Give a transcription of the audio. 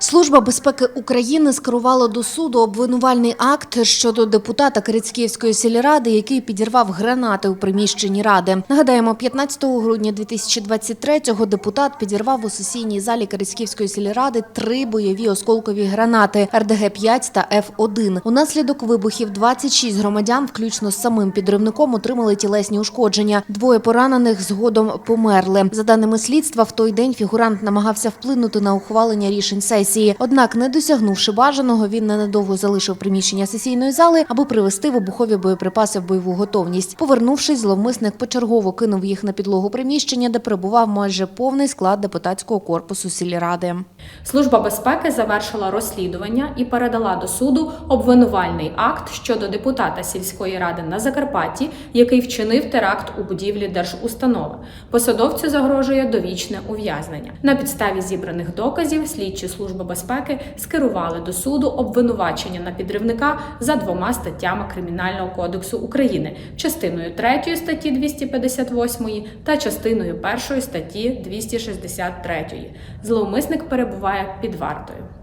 Служба безпеки України скерувала до суду обвинувальний акт щодо депутата Кирицьківської сільради, який підірвав гранати у приміщенні ради. Нагадаємо, 15 грудня 2023-го депутат підірвав у сесійній залі Кирицьківської сільради три бойові осколкові гранати РДГ-5 та Ф-1. Унаслідок вибухів 26 громадян, включно з самим підривником, отримали тілесні ушкодження. Двоє поранених згодом померли. За даними слідства, в той день фігурант намагався вплинути на ухвалення рішень сесії. Однак, не досягнувши бажаного, він ненадовго залишив приміщення сесійної зали, аби привести вибухові боєприпаси в бойову готовність. Повернувшись, зловмисник почергово кинув їх на підлогу приміщення, де перебував майже повний склад депутатського корпусу сільради. Служба безпеки завершила розслідування і передала до суду обвинувальний акт щодо депутата сільської ради на Закарпатті, який вчинив теракт у будівлі держустанови. Посадовцю загрожує довічне ув'язнення. На підставі зібраних доказів слідчі служби безпеки скерували до суду обвинувачення на підривника за двома статтями Кримінального кодексу України, частиною 3 статті 258 та частиною 1 статті 263. Зловмисник перебуває під вартою.